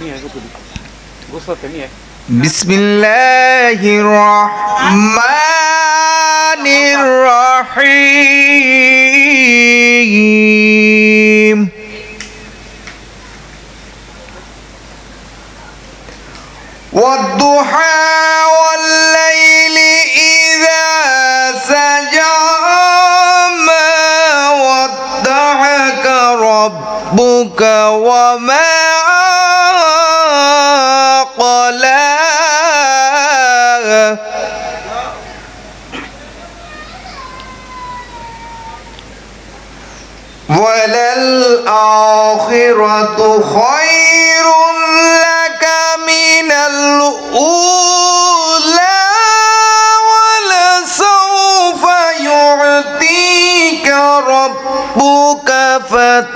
নিয়ে গোসল গোসলতে নিয়ে بسم الله الرحمن الرحيم والضحى والليل ربك وما قلى وللآخرة خير لك من الأولى.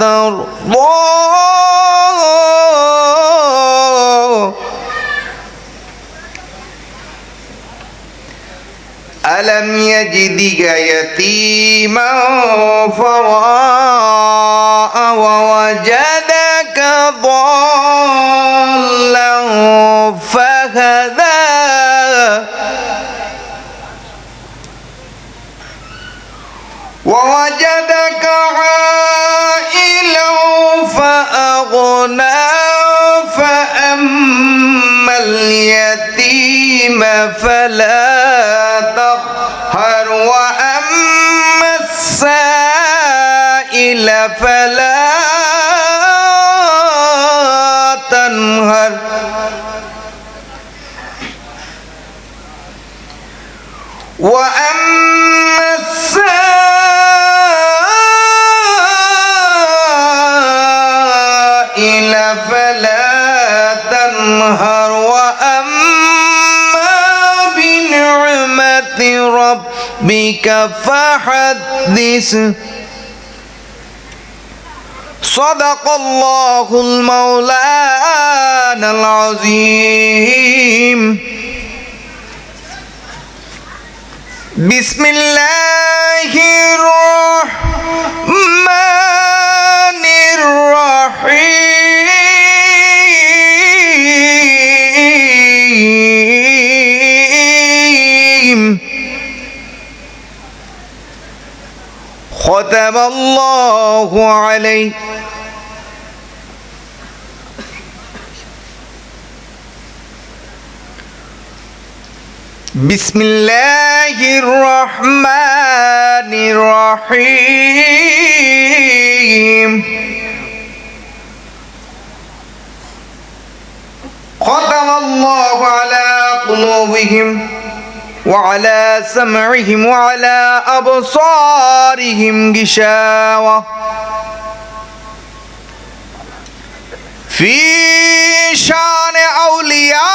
فترضى ألم يجدك يتيما فراء اليتيم فلا تقهر وأما السائل فلا تنهر. وأما ربك فحدث. صدق الله المولانا العظيم. بسم الله الرحمن ختم الله عليه. بسم الله الرحمن الرحيم. ختم الله على قلوبهم. وعلى سمعهم وعلى أبصارهم غشاوة. في شأن أوليائه.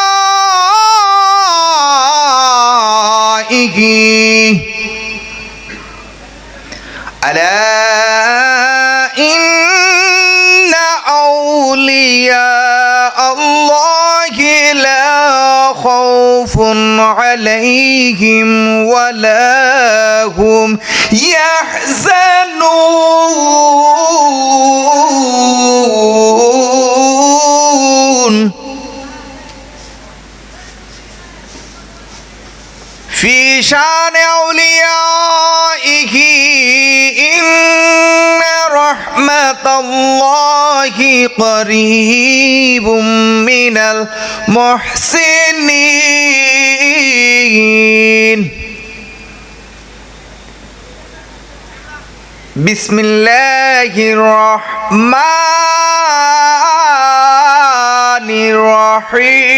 ألا إن أولياء الله لا خوف عليهم ولا هم يحزنون. في شان أوليائه إن رحمة الله قريب من المحسنين. بسم الله الرحمن الرحيم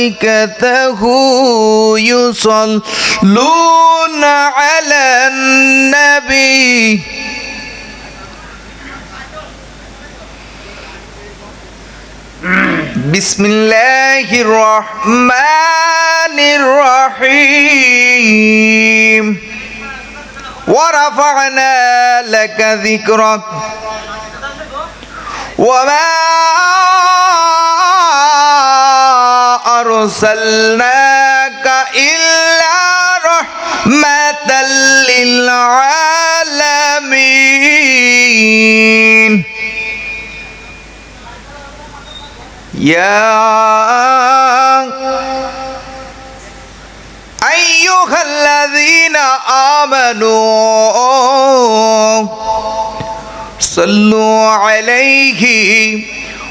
وملائكته يصلون على النبي. بسم الله الرحمن الرحيم. ورفعنا لك ذكرك. وما أرسلناك إلا رحمة للعالمين. يا أيها الذين آمنوا صلوا عليه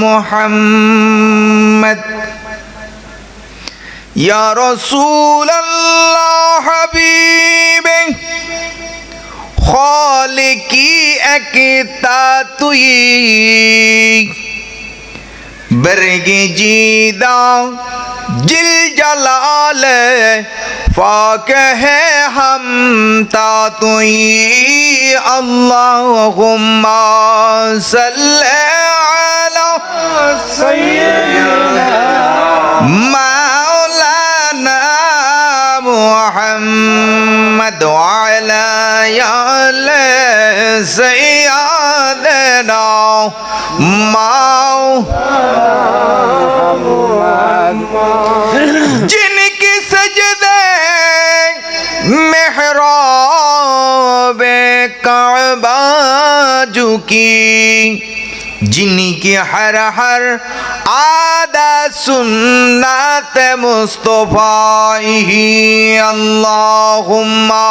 محمد يا رسول الله حبيبي خالقی اکتا توی برگی جیدا جل جلال فاق ہے ہم تا توئی اللہم صلی مولانا محمد وعلى یال سيدنا مولانا की जिनकी हर हर आदा सुन्नत मुस्तफ़ाही अल्लाहुम्मा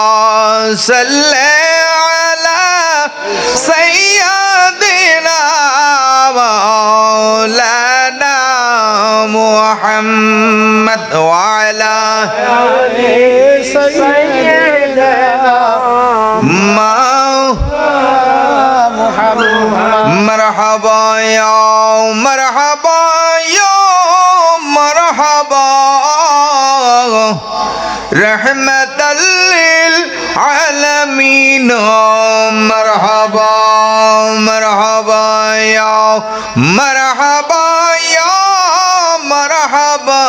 सल्ले अला सैयदिना मौलाना मुहम्मद वाला सैयद مرحبا يا مرحبا يا مرحبا. رحمة للعالمين مرحبا مرحبا يا مرحبا يا مرحبا.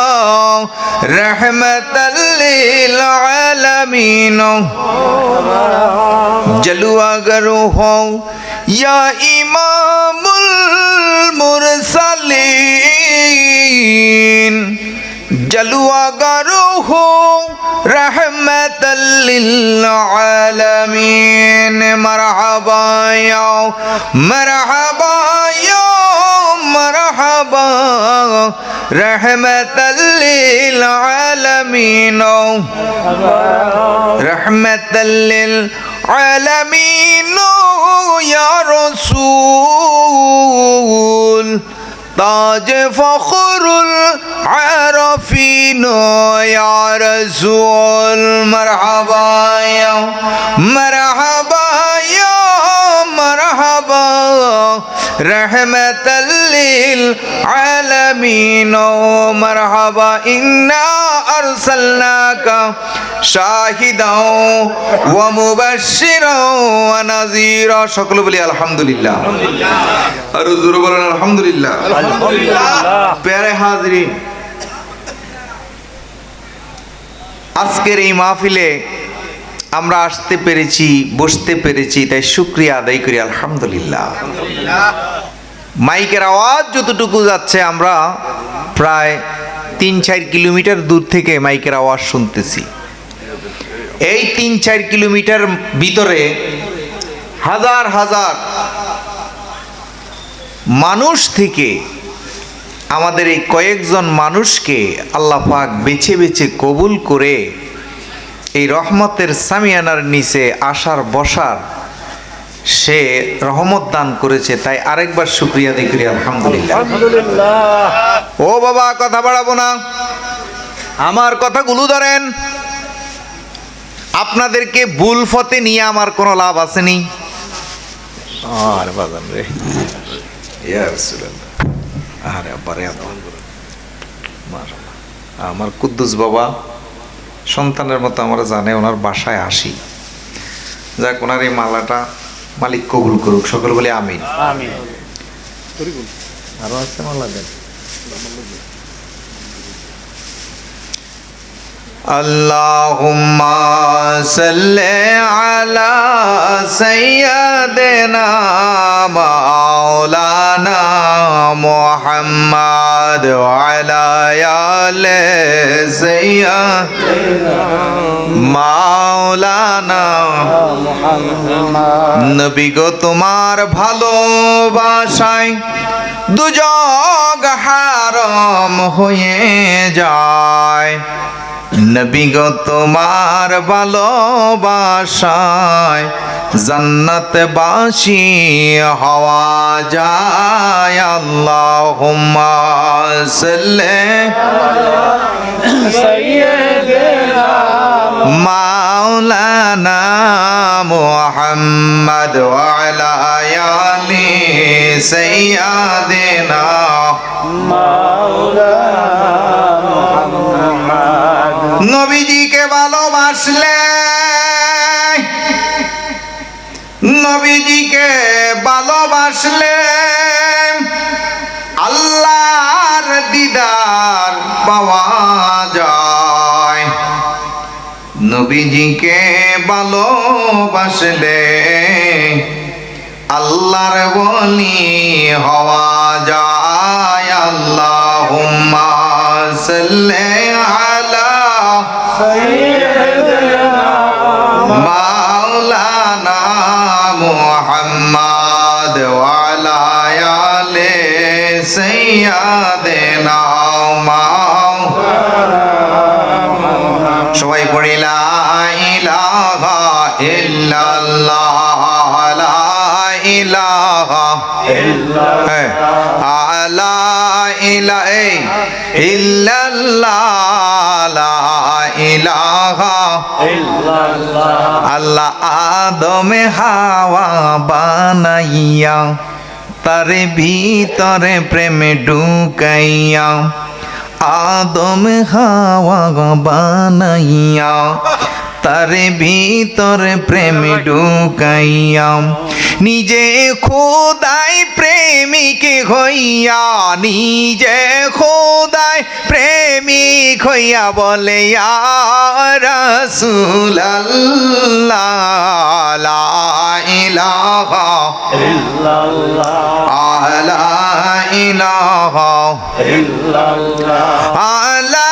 رحمة للعالمين جلوہ گرو ہو یا امام المرسلين. جلوغر رحمة للعالمين. مرحبا يا مرحبا يا مرحبا. رحمة للعالمين. رحمة للعالمين يا رسول تاج فخر العارفين يا رسول مرحبا يا مرحبا يا مرحبا رحمة للعالمين مرحبا إنا أرسلناك شاهدا ومبشرا ونذيرا সকলে বলি আলহামদুলিল্লাহ আর জোরে বলেন আলহামদুলিল্লাহ প্যারে হাজরিন আজকের এই মাহফিলে আমরা আসতে পেরেছি বসতে পেরেছি তাই শুক্রিয়া আদায় করি আলহামদুলিল্লাহ মাইকের আওয়াজ যতটুকু যাচ্ছে, আমরা প্রায় তিন চার কিলোমিটার দূর থেকে মাইকের আওয়াজ শুনতেছি। এই তিন চার কিলোমিটার ভিতরে হাজার হাজার মানুষ থেকে আমাদের এই কয়েকজন মানুষকে আল্লাহ পাক বেছে বেছে কবুল করে এই রহমতের সামিয়ানার নিচে আসার বসার সে রহমত দান করেছে তাই আরেকবার শুক্রিয়া করি আলহামদুলিল্লাহ। ও বাবা কথা বাড়াবো না। আমার কথাগুলো ধরেন। আপনাদেরকে ভুল ফতে নিয়ে আমার কোনো লাভ আসেনি। আমার কুদ্দুস বাবা সন্তানের মতো আমরা জানে ওনার বাসায় আসি। যাক ওনার এই মালাটা মালিক কবুল করুক সকল বলে আমিন আমি তরিকুল আরো আছে মালা দেন اللهم صل على سيدنا مولانا محمد وعلى آل سيدنا মাওলানা। নবী গো, তোমার ভালোবাসায় দুজগ হারম হয়ে যায়। নবী গো, তোমার ভালোবাসায় জন্নত বাসি হওয়া যায়। আল্লাহুম্মা সাল্লি মাওলানা মুহাম্মদ ওয়ালা আলি সাইয়্যিদিনা নবীজিকে ভালোবাসলে নবীজিকে নবীজিকে ভালোবাসলে আল্লাহর বলি হওয়া যায়। আল্লাহুম্মা সাল্লি আলা মাওলানা মুহাম্মদ ওয়ালা আলে সাইয়্যিদিনা ইল্লাল্লাহ লা ইলাহা হ্যাঁ। আলা ইলা এই ইল্লাল্লাহ লা ইলাহা আল্লাহ আদমে হাওয়া বানাইয়া তার ভিতরে প্রেমে ঢুকাইয়া আদম হাওয়া বানাইয়া তার ভিতরে প্রেমে ঢুকাইয়া নিজে খোদাই প্রেমিক হইয়া নিজে খোদাই প্রেমিক হইয়া বলে রসুল ইলাহা আলা ইলাহা আলা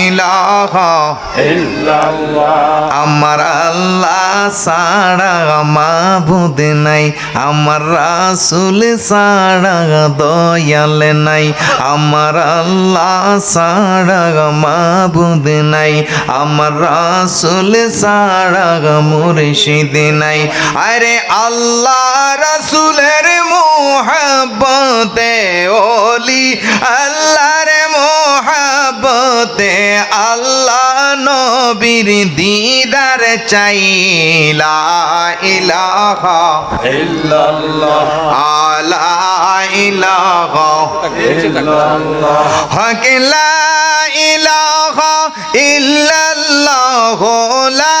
ইলাহা আমার আল্লাহ সারা মাবুদ নাই আমার রাসুল সারা দয়াল নাই আমার আল্লাহ সারা মাবুদ নাই আমার রাসুল সারা মুর্শিদ নাই। আরে আল্লাহ রাসুলের মোহাব্বতে ওলি আল্লাহর মোহাব্বতে আল্লাহ নবীর দিদার চাইলা ইলাহা আলা ইলাহা। হক লা ইলাহা ইল্লাল্লাহ লা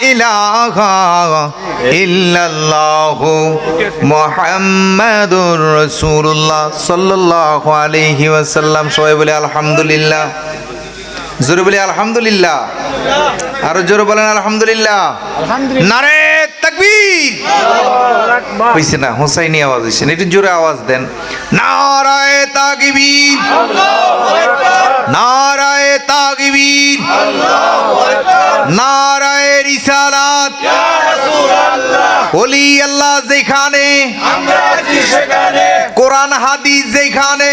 ইলাহা ইল্লাল্লাহু মুহাম্মাদুর রাসূলুল্লাহ সাল্লাল্লাহু আলাইহি ওয়াসাল্লাম। সবাই বলে আলহামদুলিল্লাহ। জোরে বলে আলহামদুলিল্লাহ। আরও জোরে বলেন আলহামদুলিল্লাহ। আলহামদুলিল্লাহ। নারে তাকবীর। হইছে না হোসাইনি আওয়াজ হইছে একটু জোরে আওয়াজ দেন। নারায় তাকবীর। নারায় তাকবীর। নারায় রিসালাত। ওলি আল্লাহ যেখানে কোরআন হাদিস যেখানে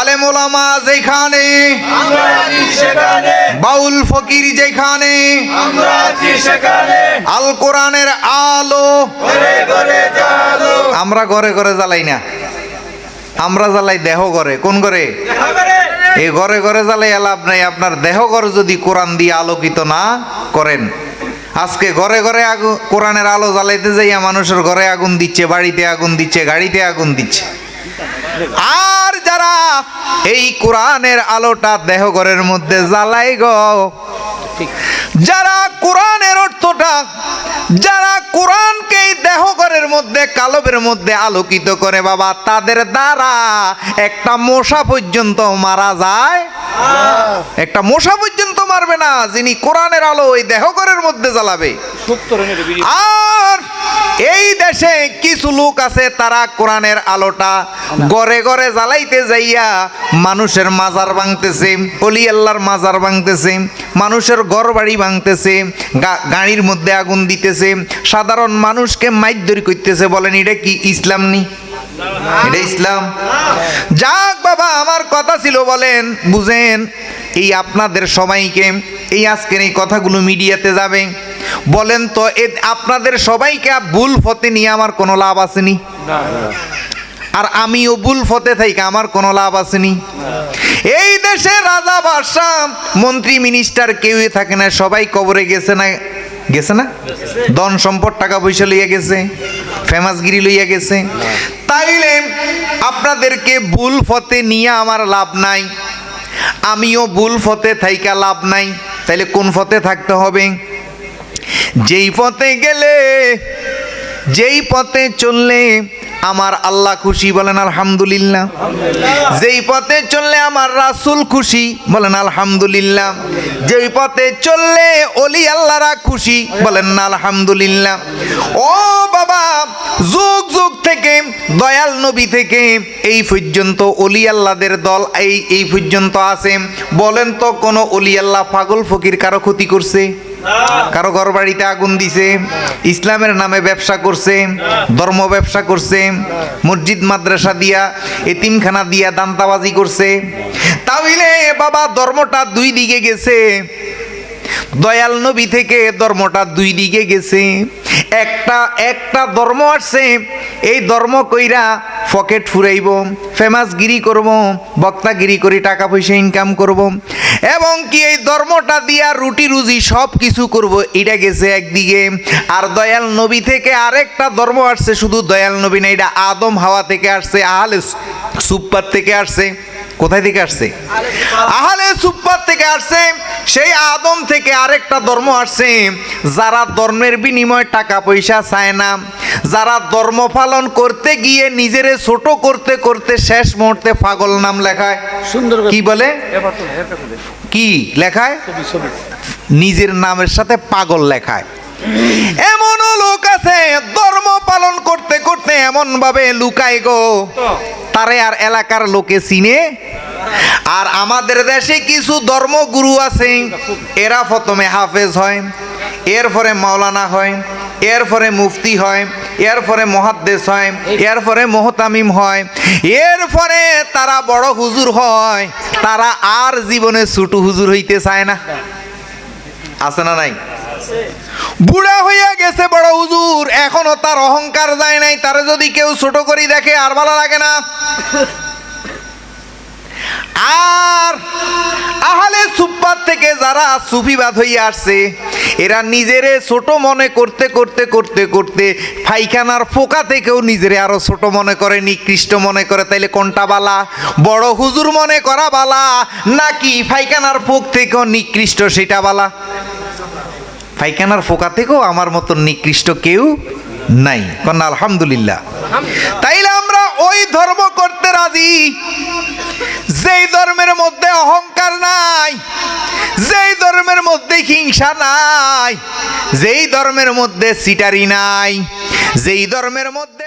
আলেম ওলামা যেখানে বাউল ফকির যেখানে আল কোরআনের আলো। আমরা ঘরে ঘরে জ্বালাই না। আমরা জ্বালাই দেহ ঘরে। কোন ঘরে। এই ঘরে ঘরে জ্বালাইয়া লাভ নাই, আপনার দেহ ঘর যদি কোরআন দিয়ে আলোকিত না করেন। আজকে ঘরে ঘরে আগুন কোরআনের আলো জ্বালাইতে যাইয়া মানুষের ঘরে আগুন দিচ্ছে, বাড়িতে আগুন দিচ্ছে, গাড়িতে আগুন দিচ্ছে। আর যারা এই কোরআনের আলোটা দেহ ঘরের মধ্যে জ্বালাই গো যারা কোরআনের অর্থটা, যারা কোরআনকে এই দেহঘরের মধ্যে, কালবের মধ্যে আলোকিত করে বাবা, তাদের দ্বারা একটা মশা পর্যন্ত মারা যায়। একটা মশা পর্যন্ত মারবে না, যিনি কোরআনের আলো ওই দেহঘরের মধ্যে জ্বালাবে। আর এই দেশে কিছু লোক আছে, তারা কোরআনের আলোটা গড়ে গড়ে জ্বালাইতে যাইয়া মানুষের মাজার ভাঙতেছে অলি আল্লাহর মাজার ভাঙতেছে মানুষের ঘর বাড়ি ভাঙতেছে গাড়ির মধ্যে আগুন দিতেছে, সাধারণ মানুষকে মাইদরি করতেছে বলেন, এটা কি ইসলাম নি? এটা ইসলাম? যাক বাবা, আমার কথা ছিল বলেন, বুঝেন, এই আপনাদের সবাইকে, এই আজকের এই কথাগুলো মিডিয়াতে যাবে। বলেন তো, এ আপনাদের সবাইকে ভুল ফতে নিয়ে আমার কোনো লাভ আসেনি? আর আমিও ভুল ফতে থাইকে, আমার কোনো লাভ আসেনি। এই দেশে রাজা বাদশাহ মন্ত্রী মিনিস্টার কেউই থাকে না, সবাই কবরে গেছে না গেছে না? ধন সম্পদ, টাকা পয়সা লইয়া গেছে, ফেমাসগিরি লইয়া গেছে। তাইলে আপনাদেরকে ভুল ফতে নিয়ে আমার লাভ নাই। আমিও ভুল ফতে থাইকা লাভ নাই। তাইলে কোন ফতে থাকতে হবে? যেই পথে গেলে, যেই পথে চললে আমার আল্লাহ খুশি বলেন আলহামদুলিল্লাহ। যেই পথে চললে আমার রাসূল খুশি বলেন আলহামদুলিল্লাহ। যেই পথে চললে অলি আল্লাহরা খুশি বলেন না আলহামদুলিল্লাহ। ও বাবা, যুগ যুগ থেকে দয়াল নবী থেকে এই পর্যন্ত অলি আল্লাহদের দল এই এই পর্যন্ত আছে। বলেন তো কোনো অলি আল্লাহ পাগল ফকির কারও ক্ষতি করছে? কারও ঘর বাড়িতে আগুন দিছে, ইসলামের নামে ব্যবসা করছে, ধর্ম ব্যবসা করছে, মসজিদ, মাদ্রাসা দিয়া, এতিমখানা দিয়া দান্তাবাজি করছে। তাহলে বাবা, ধর্মটা দুই দিকে গেছে। দয়াল নবী থেকে ধর্মটা দুই দিকে গেছে। একটা একটা ধর্ম আসছে, এই ধর্ম কইরা পকেট ফুরাইব ফেমাস গিরি করব, বক্তাগিরি করে টাকা পয়সা ইনকাম করব। এবং কি এই ধর্মটা দিয়া রুটি রুজি সব কিছু করব, এটা গেছে একদিকে। আর দয়াল নবী থেকে আরেকটা ধর্ম আসছে, শুধু দয়াল নবী না, এটা আদম হাওয়া থেকে আসছে, আহলে সুপ্পার থেকে আসছে। কোথায় থেকে আসছে? আহলে সুপ্পার থেকে আসছে সেই আদম থেকে আরেকটা ধর্ম আসছে যারা ধর্মের বিনিময়ে টাকা পয়সা চায় না যারা ধর্ম পালন করতে গিয়ে নিজেরে ছোট করতে করতে শেষ মুহূর্তে পাগল নাম লেখায়। সুন্দর কি বলে? কি লেখায়? নিজের নামের সাথে পাগল লেখায়। এমনও লোক আছে ধর্ম পালন করতে করতে এমন ভাবে লুকায় গো। তারে আর এলাকার লোকে চিনে আর আমাদের দেশে কিছু ধর্মগুরু আছে, এরা প্রথমে হাফেজ হয়, এরপরে মাওলানা হয়, এরপরে মুফতি হয়, এরপরে মহাদ্দেশ হয়, এরপরে মোহতামিম হয়। এরপরে তারা বড় হুজুর হয়, তারা আর জীবনে ছোট হুজুর হইতে চায় না। আছে না নাই? বুড়া হইয়া গেছে বড় হুজুর, এখনও তার অহংকার যায় নাই, তারে যদি কেউ ছোট করি দেখে আর ভালো লাগে না। আর আহলে সুব্বাত থেকে যারা সুফিবাদ হয়ে আসছে, এরা নিজেরে ছোট মনে করতে করতে করতে করতে ফাইখানার ফোকা থেকেও নিজেরে আরও ছোট মনে করে, নিকৃষ্ট মনে করে। তাইলে কোনটা বালা? বড় হুজুর মনে করা বালা? নাকি ফাইখানার ফোক থেকেও নিকৃষ্ট সেটা বালা? ফাইখানার ফোকা থেকেও আমার মতন নিকৃষ্ট কেউ নাই। কন্যা, আলহামদুলিল্লাহ। তাইলে আমরা ওই ধর্ম করতে রাজি। যেই ধর্মের মধ্যে অহংকার নাই, যেই ধর্মের মধ্যে হিংসা নাই, যেই ধর্মের মধ্যে সিটারি নাই, যেই ধর্মের মধ্যে